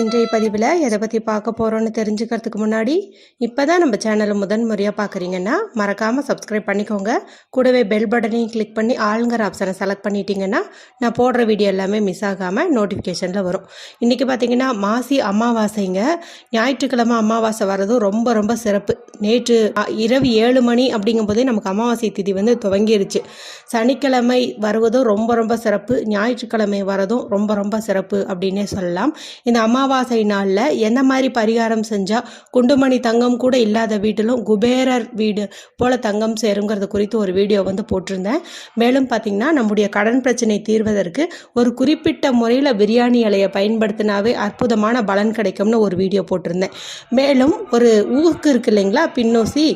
இன்றைய பதிவில் எதை பற்றி பார்க்க போகிறோன்னு தெரிஞ்சுக்கிறதுக்கு முன்னாடி இப்போ தான் நம்ம சேனலை முதன் முறையாக பார்க்குறீங்கன்னா மறக்காமல் சப்ஸ்கிரைப் பண்ணிக்கோங்க. கூடவே பெல் பட்டனையும் கிளிக் பண்ணி ஆளுங்கிற ஆப்ஷனை செலக்ட் பண்ணிட்டீங்கன்னா நான் போடுற வீடியோ எல்லாமே மிஸ் ஆகாமல் நோட்டிஃபிகேஷனில் வரும். இன்றைக்கி பார்த்தீங்கன்னா மாசி அமாவாசைங்க. ஞாயிற்றுக்கிழமை அமாவாசை வர்றதும் ரொம்ப ரொம்ப சிறப்பு. நேற்று இரவு ஏழு மணி அப்படிங்கும்போதே நமக்கு அமாவாசை திதி வந்து துவங்கிருச்சு. சனிக்கிழமை வருவதும் ரொம்ப ரொம்ப சிறப்பு. ஞாயிற்றுக்கிழமை வரதும் ரொம்ப ரொம்ப சிறப்பு அப்படின்னே சொல்லலாம். இந்த அம்மா அமாவாசை நாளில் எந்த மாதிரி பரிகாரம் செஞ்சால் குண்டுமணி தங்கம் கூட இல்லாத வீட்டிலும் குபேரர் வீடு போல தங்கம் சேருங்கிறது குறித்து ஒரு வீடியோ வந்து போட்டிருந்தேன். மேலும் பார்த்திங்கன்னா நம்முடைய கடன் பிரச்சனை தீர்வதற்கு ஒரு குறிப்பிட்ட முறையில் பிரியாணி இலையை பயன்படுத்தினாவே அற்புதமான பலன் கிடைக்கும்னு ஒரு வீடியோ போட்டிருந்தேன். மேலும் ஒரு ஊக்கு இருக்கு இல்லைங்களா பின்னோசி?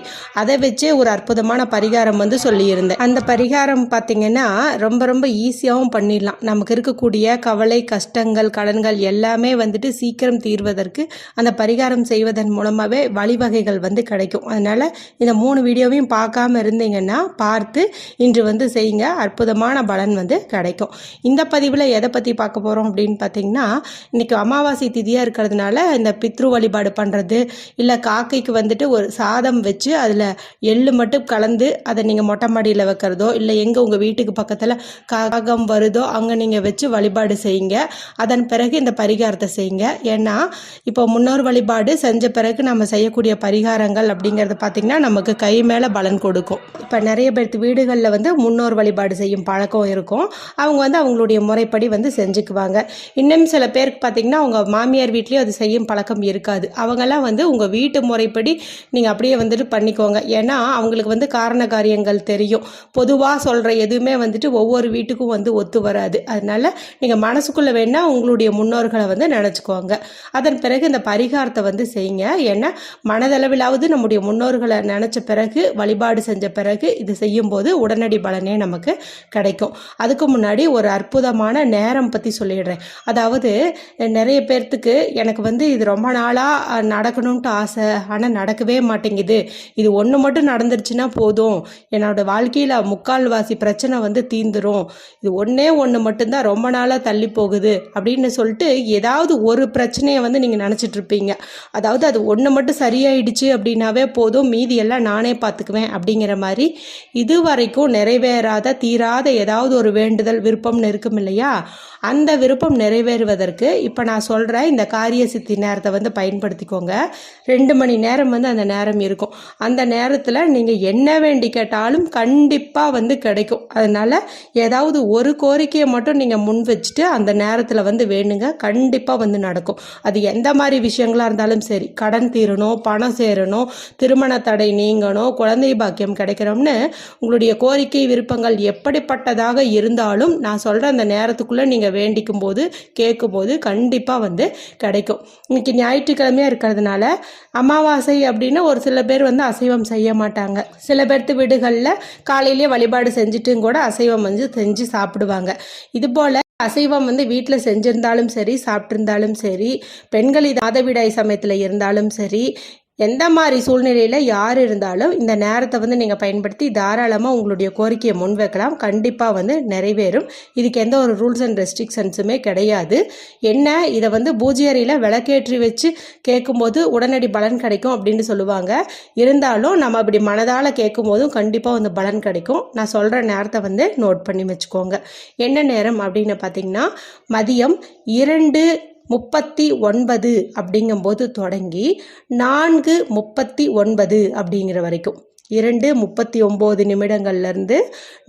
அதை வச்சே ஒரு அற்புதமான பரிகாரம் வந்து சொல்லியிருந்தேன். அந்த பரிகாரம் பார்த்திங்கன்னா ரொம்ப ரொம்ப ஈஸியாகவும் பண்ணிடலாம். நமக்கு இருக்கக்கூடிய கவலை கஷ்டங்கள் கடன்கள் எல்லாமே வந்துட்டு சீக்கிரம் தீர்வதற்கு அந்த பரிகாரம் செய்வதன் மூலமாகவே வழிவகைகள் வந்து கிடைக்கும். அதனால் இந்த மூணு வீடியோவையும் பார்க்காம இருந்தீங்கன்னா பார்த்து இன்று வந்து செய்யுங்க. அற்புதமான பலன் வந்து கிடைக்கும். இந்த பதிவில் எதை பற்றி பார்க்க போகிறோம் அப்படின்னு பார்த்தீங்கன்னா இன்றைக்கி அமாவாசை திதியாக இருக்கிறதுனால இந்த பித்ரு வழிபாடு பண்ணுறது இல்லை காக்கைக்கு வந்துட்டு ஒரு சாதம் வச்சு அதில் எள்ளு மட்டும் கலந்து அதை நீங்கள் மொட்டை மாடியில் வைக்கிறதோ இல்லை எங்கே உங்கள் வீட்டுக்கு பக்கத்தில் காகம் வருதோ அங்கே நீங்கள் வச்சு வழிபாடு செய்யுங்க. அதன் பிறகு இந்த பரிகாரத்தை செய்யுங்க. ஏன்னா இப்போ முன்னோர் வழிபாடு செஞ்ச பிறகு நம்ம செய்யக்கூடிய பரிகாரங்கள் அப்படிங்கிறது பார்த்திங்கன்னா நமக்கு கை மேலே பலன் கொடுக்கும். இப்போ நிறைய பேர்த்து வீடுகளில் வந்து முன்னோர் வழிபாடு செய்யும் பழக்கம் இருக்கும். அவங்க வந்து அவங்களுடைய முறைப்படி வந்து செஞ்சுக்குவாங்க. இன்னும் சில பேருக்கு பார்த்திங்கன்னா அவங்க மாமியார் வீட்லேயும் அது செய்யும் பழக்கம் இருக்காது. அவங்கெல்லாம் வந்து உங்கள் வீட்டு முறைப்படி நீங்கள் அப்படியே வந்துட்டு பண்ணிக்கோங்க. ஏன்னா அவங்களுக்கு வந்து காரண காரியங்கள் தெரியும். பொதுவாக சொல்கிற எதுவுமே வந்துட்டு ஒவ்வொரு வீட்டுக்கும் வந்து ஒத்து வராது. அதனால் நீங்கள் மனசுக்குள்ளே வேணால் உங்களுடைய முன்னோர்களை வந்து நினச்சிக்கோங்க. அதன் பிறகு இந்த பரிகாரத்தை வந்து செய்யுங்க. ஏன்னா மனதளவிலாவது நம்முடைய முன்னோர்களை நினச்ச பிறகு வழிபாடு செஞ்ச பிறகு இது செய்யும்போது உடனடி பலனே நமக்கு கிடைக்கும். அதுக்கு முன்னாடி ஒரு அற்புதமான நேரம் பற்றி சொல்லிடுறேன். அதாவது நிறைய பேர்த்துக்கு எனக்கு வந்து இது ரொம்ப நாளாக நடக்கணும்ட்டு ஆசை ஆனால் நடக்கவே மாட்டேங்குது. இது ஒன்று மட்டும் நடந்துருச்சுன்னா போதும். என்னோட வாழ்க்கையில் முக்கால்வாசி பிரச்சனை வந்து தீந்துரும். இது ஒன்றே ஒன்று மட்டும்தான் ரொம்ப நாளாக தள்ளி போகுது அப்படின்னு சொல்லிட்டு ஏதாவது ஒரு பிரச்சனையை வந்து நீங்கள் நினச்சிட்டு இருப்பீங்க அதாவது அது ஒன்று மட்டும் சரியாயிடுச்சு அப்படின்னாவே போதும் மீதி எல்லாம் நானே பார்த்துக்குவேன் அப்படிங்கிற மாதிரி இது வரைக்கும் நிறைவேறாத தீராத ஏதாவது ஒரு வேண்டுதல் விருப்பம்னு இருக்கும் இல்லையா? அந்த விருப்பம் நிறைவேறுவதற்கு இப்போ நான் சொல்கிற இந்த காரிய சித்தி நேரத்தை வந்து பயன்படுத்திக்கோங்க. ரெண்டு மணி நேரம் வந்து அந்த நேரம் இருக்கும். அந்த நேரத்தில் நீங்கள் என்ன வேண்டி கேட்டாலும் கண்டிப்பாக வந்து கிடைக்கும். அதனால் ஏதாவது ஒரு கோரிக்கையை மட்டும் நீங்கள் முன் வச்சுட்டு அந்த நேரத்தில் வந்து வேணுங்க. கண்டிப்பாக வந்து நடக்கும். அது எந்த மாதிரி விஷயங்களாக இருந்தாலும் சரி கடன் தீரணும் பணம் சேரணும் திருமண தடை நீங்கணும் குழந்தை பாக்கியம் கிடைக்கணும்னு உங்களுடைய கோரிக்கை விருப்பங்கள் எப்படிப்பட்டதாக இருந்தாலும் நான் சொல்கிற அந்த நேரத்துக்குள்ளே நீங்கள் வேண்டிக்கும் போது கேட்கும் போது கண்டிப்பாக வந்து கிடைக்கும். இன்னைக்கு ஞாயிற்றுக்கிழமையாக இருக்கிறதுனால அமாவாசை அப்படின்னு ஒரு சில பேர் வந்து அசைவம் செய்ய மாட்டாங்க. சில பேர்த்து வீடுகளில் காலையிலேயே வழிபாடு செஞ்சுட்டும் கூட அசைவம் வந்து செஞ்சு சாப்பிடுவாங்க. இது போல் அசைவம் வந்து வீட்டில் செஞ்சிருந்தாலும் சரி சாப்பிட்ருந்தாலும் சரி பெண்கள் இது மாதவிடாய் சமயத்தில் இருந்தாலும் சரி எந்த மாதிரி சூழ்நிலையில் யார் இருந்தாலும் இந்த நேரத்தை வந்து நீங்கள் பயன்படுத்தி தாராளமாக உங்களுடைய கோரிக்கையை முன்வைக்கலாம். கண்டிப்பாக வந்து நிறைவேறும். இதுக்கு எந்த ஒரு ரூல்ஸ் அண்ட் ரெஸ்ட்ரிக்ஷன்ஸுமே கிடையாது. என்ன? இதை வந்து பூஜை அறையில் விளக்கேற்றி வச்சு கேட்கும்போது உடனடி பலன் கிடைக்கும் அப்படின்னு சொல்லுவாங்க. இருந்தாலும் நம்ம அப்படி மனதால் கேட்கும்போதும் கண்டிப்பாக வந்து பலன் கிடைக்கும். நான் சொல்கிற நேரத்தை வந்து நோட் பண்ணி வச்சுக்கோங்க. என்ன நேரம் அப்படின்னு பார்த்தீங்கன்னா மதியம் இரண்டு முப்பத்தி ஒன்பது அப்படிங்கும்போது தொடங்கி நான்கு முப்பத்தி ஒன்பது அப்படிங்கிற வரைக்கும். இரண்டு முப்பத்தி ஒம்பது நிமிடங்கள்லேருந்து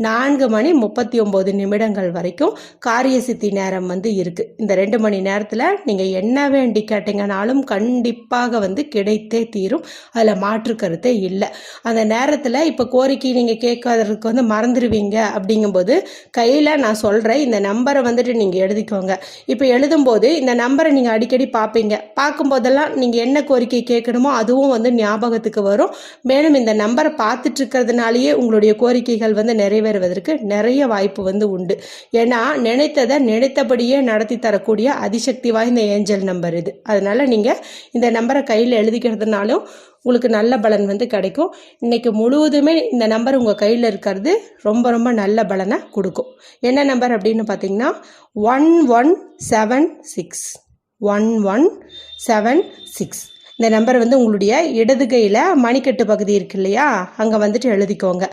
நான்கு மணி முப்பத்தி ஒம்பது நிமிடங்கள் வரைக்கும் காரிய சித்தி நேரம் வந்து இருக்குது இந்த ரெண்டு மணி நேரத்தில் நீங்கள் என்ன வேண்டி கேட்டீங்கனாலும் கண்டிப்பாக வந்து கிடைத்தே தீரும். அதில் மாற்று கருத்தே இல்லை. அந்த நேரத்தில் இப்போ கோரிக்கை நீங்கள் கேட்காததுக்கு வந்து மறந்துடுவீங்க அப்படிங்கும்போது கையில் நான் சொல்கிறேன் இந்த நம்பரை வந்துட்டு நீங்கள் எழுதிக்கோங்க. இப்போ எழுதும்போது இந்த நம்பரை நீங்கள் அடிக்கடி பார்ப்பீங்க. பார்க்கும்போதெல்லாம் நீங்கள் என்ன கோரிக்கை கேட்கணுமோ அதுவும் வந்து ஞாபகத்துக்கு வரும். மேலும் இந்த நம்பர் பார்த்துட்டு இருக்கிறதுனாலயே உங்களுடைய கோரிக்கைகள் வந்து நிறைவேறுவதற்கு நிறைய வாய்ப்பு வந்து உண்டு. ஏன்னா நினைத்ததை நினைத்தபடியே நடத்தி தரக்கூடிய அதிசக்தி வாய்ந்த ஏஞ்சல் நம்பர் இது. அதனால நீங்கள் இந்த நம்பரை கையில் எழுதிக்கிறதுனாலும் உங்களுக்கு நல்ல பலன் வந்து கிடைக்கும். இன்னைக்கு முழுவதுமே இந்த நம்பர் உங்கள் கையில் இருக்கிறது ரொம்ப ரொம்ப நல்ல பலனை கொடுக்கும். என்ன நம்பர் அப்படின்னு பார்த்தீங்கன்னா one one seven six. One one seven six. இந்த நம்பர் வந்து உங்களுடைய இடது கையில் மணிக்கட்டு பகுதி இருக்கு இல்லையா? அங்கே வந்துட்டு எழுதிக்கோங்க.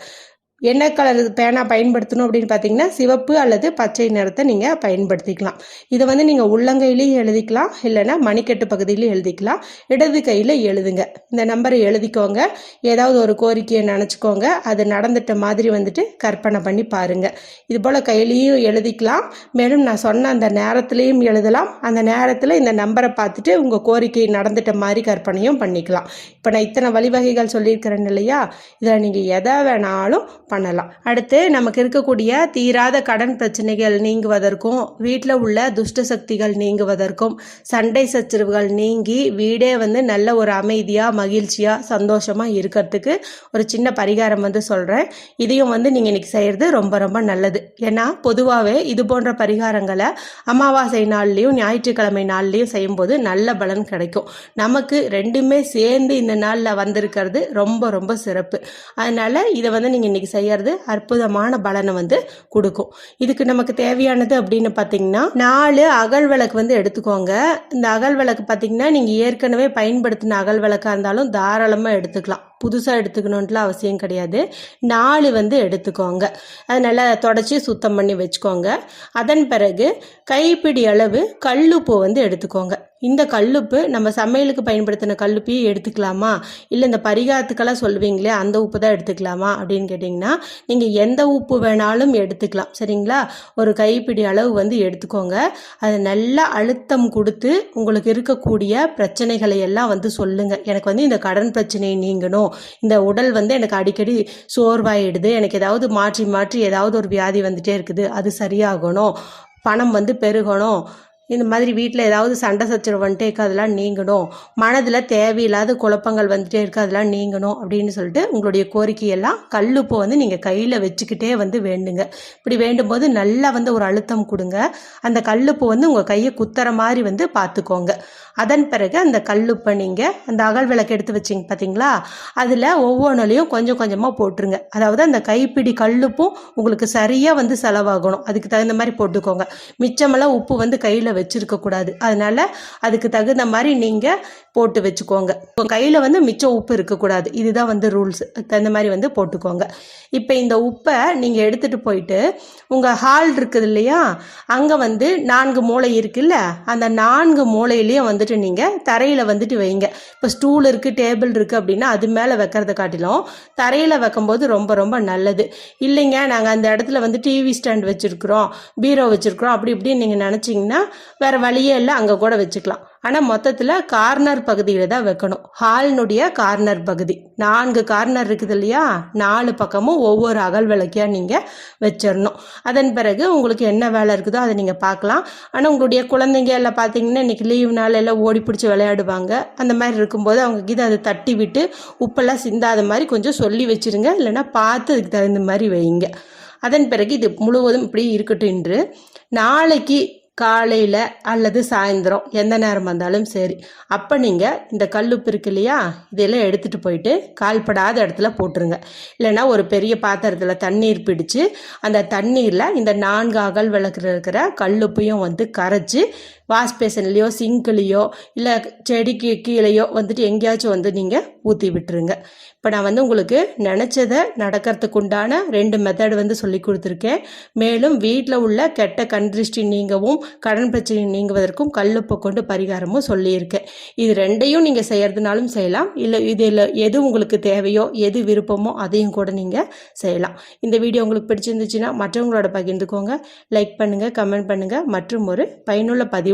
என்ன கலர் பேனா பயன்படுத்தணும் அப்படின்னு பார்த்தீங்கன்னா சிவப்பு அல்லது பச்சை நிறத்தை நீங்கள் பயன்படுத்திக்கலாம். இதை வந்து நீங்கள் உள்ளங்கையிலையும் எழுதிக்கலாம் இல்லைன்னா மணிக்கட்டு பகுதியிலையும் எழுதிக்கலாம். இடது கையில் எழுதுங்க. இந்த நம்பரை எழுதிக்கோங்க. ஏதாவது ஒரு கோரிக்கையை நினச்சிக்கோங்க. அது நடந்துட்ட மாதிரி வந்துட்டு கற்பனை பண்ணி பாருங்கள் இது போல் கையிலையும் எழுதிக்கலாம். மேலும் நான் சொன்ன அந்த நேரத்துலேயும் எழுதலாம். அந்த நேரத்தில் இந்த நம்பரை பார்த்துட்டு உங்கள் கோரிக்கை நடந்துட்ட மாதிரி கற்பனையும் பண்ணிக்கலாம். இப்போ நான் இத்தனை வழிவகைகள் சொல்லியிருக்கிறேன் இல்லையா? இதில் நீங்கள் எதை வேணாலும் பண்ணலாம். அடுத்து நமக்கு இருக்கக்கூடிய தீராத கடன் பிரச்சனைகள் நீங்குவதற்கும் வீட்டில் உள்ள துஷ்ட சக்திகள் நீங்குவதற்கும் சண்டை சச்சரவுகள் நீங்கி வீடே வந்து நல்ல ஒரு அமைதியாக மகிழ்ச்சியாக சந்தோஷமாக இருக்கிறதுக்கு ஒரு சின்ன பரிகாரம் வந்து சொல்கிறேன் இதையும் வந்து நீங்கள் இன்றைக்கி செய்கிறது ரொம்ப ரொம்ப நல்லது. ஏன்னா பொதுவாகவே இது போன்ற பரிகாரங்களை அமாவாசை நாள்லேயும் ஞாயிற்றுக்கிழமை நாள்லேயும் செய்யும்போது நல்ல பலன் கிடைக்கும். நமக்கு ரெண்டுமே சேர்ந்து இந்த நாளில் வந்திருக்கிறது ரொம்ப ரொம்ப சிறப்பு. அதனால் இதை வந்து நீங்கள் இன்றைக்கி செய்யறது அற்புதமான பலனை வந்து கொடுக்கும். இதுக்கு நமக்கு தேவையானது அப்படின்னு பார்த்தீங்கன்னா நாலு அகல் விளக்கு வந்து எடுத்துக்கோங்க. இந்த அகல் விளக்கு பார்த்தீங்கன்னா நீங்கள் ஏற்கனவே பயன்படுத்தின அகல் விளக்காக இருந்தாலும் தாராளமாக எடுத்துக்கலாம். புதுசாக எடுத்துக்கணுன்ட்டுலாம் அவசியம் கிடையாது. நாலு வந்து எடுத்துக்கோங்க. அதனால் நல்லா தொடச்சி சுத்தம் பண்ணி வச்சுக்கோங்க. அதன் பிறகு கைப்பிடி அளவு கல்லுப்பு வந்து எடுத்துக்கோங்க. இந்த கல்லுப்பு நம்ம சமையலுக்கு பயன்படுத்தின கல்லுப்பையும் எடுத்துக்கலாமா? இல்லை இந்த பரிகாரத்துக்கெல்லாம் சொல்லுவீங்களே அந்த உப்பு தான் எடுத்துக்கலாமா? அப்படின்னு கேட்டிங்கன்னா நீங்கள் எந்த உப்பு வேணாலும் எடுத்துக்கலாம். சரிங்களா? ஒரு கைப்பிடி அளவு வந்து எடுத்துக்கோங்க. அதை நல்லா அழுத்தம் கொடுத்து உங்களுக்கு இருக்கக்கூடிய பிரச்சனைகளை எல்லாம் வந்து சொல்லுங்கள் எனக்கு வந்து இந்த கடன் பிரச்சனையை நீங்கணும். இந்த உடல் வந்து எனக்கு அடிக்கடி சோர்வாயிடுது. எனக்கு ஏதாவது மாற்றி மாற்றி ஏதாவது ஒரு வியாதி வந்துட்டே இருக்குது. அது சரியாகணும். பணம் வந்து பெருகணும். இந்த மாதிரி வீட்டில் ஏதாவது சண்டை சச்சரவு வந்துட்டே இருக்கு அதெல்லாம் நீங்கணும். மனதில் தேவையில்லாத குழப்பங்கள் வந்துட்டே இருக்கு அதெல்லாம் நீங்கணும் அப்படின்னு சொல்லிட்டு உங்களுடைய கோரிக்கையெல்லாம் கல்லுப்பை வந்து நீங்கள் கையில் வச்சுக்கிட்டே வந்து வேண்டுங்க. இப்படி வேண்டும் போது நல்லா வந்து ஒரு அழுத்தம் கொடுங்க. அந்த கல்லுப்பு வந்து உங்கள் கையை குத்துற மாதிரி வந்து பார்த்துக்கோங்க அதன் பிறகு அந்த கல்லுப்பை நீங்கள் அந்த அகல் விளக்கு எடுத்து வச்சிங்க பார்த்தீங்களா அதில் ஒவ்வொன்றுலையும் கொஞ்சம் கொஞ்சமாக போட்டுருங்க. அதாவது அந்த கைப்பிடி கல்லுப்பும் உங்களுக்கு சரியாக வந்து செலவாகணும். அதுக்கு தகுந்த மாதிரி போட்டுக்கோங்க. மிச்சமெல்லாம் உப்பு வந்து கையில் வச்சுருக்கக்கூடாது. அதனால் அதுக்கு தகுந்த மாதிரி நீங்கள் போட்டு வச்சுக்கோங்க. இப்போ கையில் வந்து மிச்சம் உப்பு இருக்கக்கூடாது. இதுதான் வந்து ரூல்ஸ் தகுந்த மாதிரி வந்து போட்டுக்கோங்க. இப்போ இந்த உப்பை நீங்கள் எடுத்துகிட்டு போயிட்டு உங்கள் ஹால் இருக்குது இல்லையா? அங்கே வந்து நான்கு மூளை இருக்குல்ல? அந்த நான்கு மூளையிலையும் வந்துட்டு நீங்கள் தரையில் வந்துட்டு வைங்க. இப்போ ஸ்டூல் இருக்குது டேபிள் இருக்குது அப்படின்னா அது மேலே வைக்கிறத காட்டிலும் தரையில் வைக்கும்போது ரொம்ப ரொம்ப நல்லது. இல்லைங்க நாங்கள் அந்த இடத்துல வந்து டிவி ஸ்டாண்ட் வச்சுருக்குறோம் பீரோ வச்சுருக்குறோம் அப்படி இப்படின்னு நீங்கள் நினச்சிங்கன்னா வேறு வழியே இல்லை அங்கே கூட வச்சுக்கலாம். ஆனால் மொத்தத்தில் கார்னர் பகுதியில் தான் வைக்கணும். ஹாலினுடைய கார்னர் பகுதி. நான்கு கார்னர் இருக்குது இல்லையா? நாலு பக்கமும் ஒவ்வொரு அகல் விளக்கியாக நீங்கள் வச்சிடணும். அதன் பிறகு உங்களுக்கு என்ன வேலை இருக்குதோ அதை நீங்கள் பார்க்கலாம். ஆனால் உங்களுடைய குழந்தைங்க எல்லாம் பார்த்தீங்கன்னா இன்றைக்கி லீவ் நாள் எல்லாம் ஓடி பிடிச்சி விளையாடுவாங்க. அந்த மாதிரி இருக்கும்போது அவங்க கிட்ட அதை தட்டி விட்டு உப்பெல்லாம் சிந்தாத மாதிரி கொஞ்சம் சொல்லி வச்சுருங்க. இல்லைன்னா பார்த்து அதுக்கு தகுந்த மாதிரி வைங்க அதன் பிறகு இது முழுவதும் இப்படி இருக்கட்டும் என்று நாளைக்கு காலையில் அல்லது சாயந்தரம் எந்த நேரம் வந்தாலும் சரி. அப்போ நீங்கள் இந்த கல்லுப்பு இருக்கு இல்லையா இதெல்லாம் எடுத்துகிட்டு போயிட்டு கால்படாத இடத்துல போட்டுருங்க. இல்லைன்னா ஒரு பெரிய பாத்திரத்தில் தண்ணீர் பிடிச்சு அந்த தண்ணீரில் இந்த நான்கு அகல் விளக்குற இருக்கிற கல்லுப்பையும் வந்து கரைச்சி வாஷ் பேசன்லேயோ சிங்க்லேயோ இல்லை செடிக்கு கீழேயோ வந்துட்டு எங்கேயாச்சும் வந்து நீங்கள் ஊற்றி விட்டுருங்க. இப்போ நான் வந்து உங்களுக்கு நினச்சதை நடக்கிறதுக்கு உண்டான ரெண்டு மெத்தட் வந்து சொல்லி கொடுத்துருக்கேன். மேலும் வீட்டில் உள்ள கெட்ட கண்திருஷ்டி நீங்கவும் கடன் பிரச்சனை நீங்குவதற்கும் கல்லுப்பை கொண்டு பரிகாரமும் சொல்லியிருக்கேன். இது ரெண்டையும் நீங்கள் செய்கிறதுனாலும் செய்யலாம். இல்லை இதில் எது உங்களுக்கு தேவையோ எது விருப்பமோ அதையும் கூட நீங்கள் செய்யலாம். இந்த வீடியோ உங்களுக்கு பிடிச்சிருந்துச்சுன்னா மற்றவங்களோட பகிர்ந்துக்கோங்க. லைக் பண்ணுங்கள் கமெண்ட் பண்ணுங்கள் மற்றும் ஒரு பயனுள்ள பதிவு